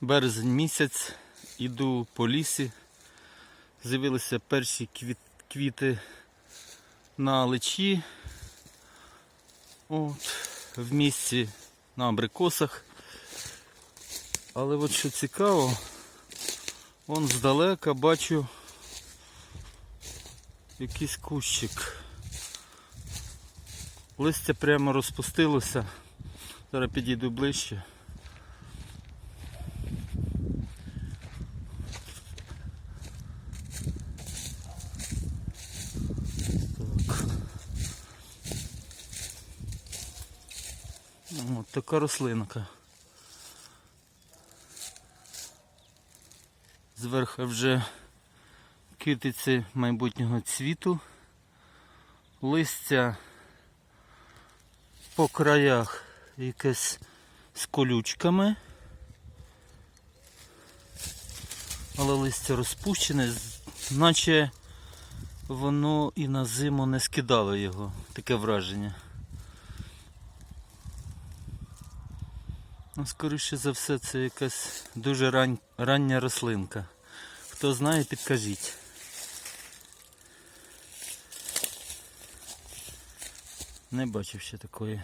Березень місяць, іду по лісі. З'явилися перші квіт, квіти на личі. От, в місці на абрикосах. Але от що цікаво, вон здалека бачу якийсь кущик. Листя прямо розпустилося. Зараз підійду ближче. От така рослинка. Зверху вже китиці майбутнього цвіту. Листя по краях якесь з колючками. Але листя розпущене, наче воно і на зиму не скидало його. Таке враження. Ну, скоріше за все, це якась дуже ран... рання рослинка. Хто знає, підкажіть. Не бачив ще такої.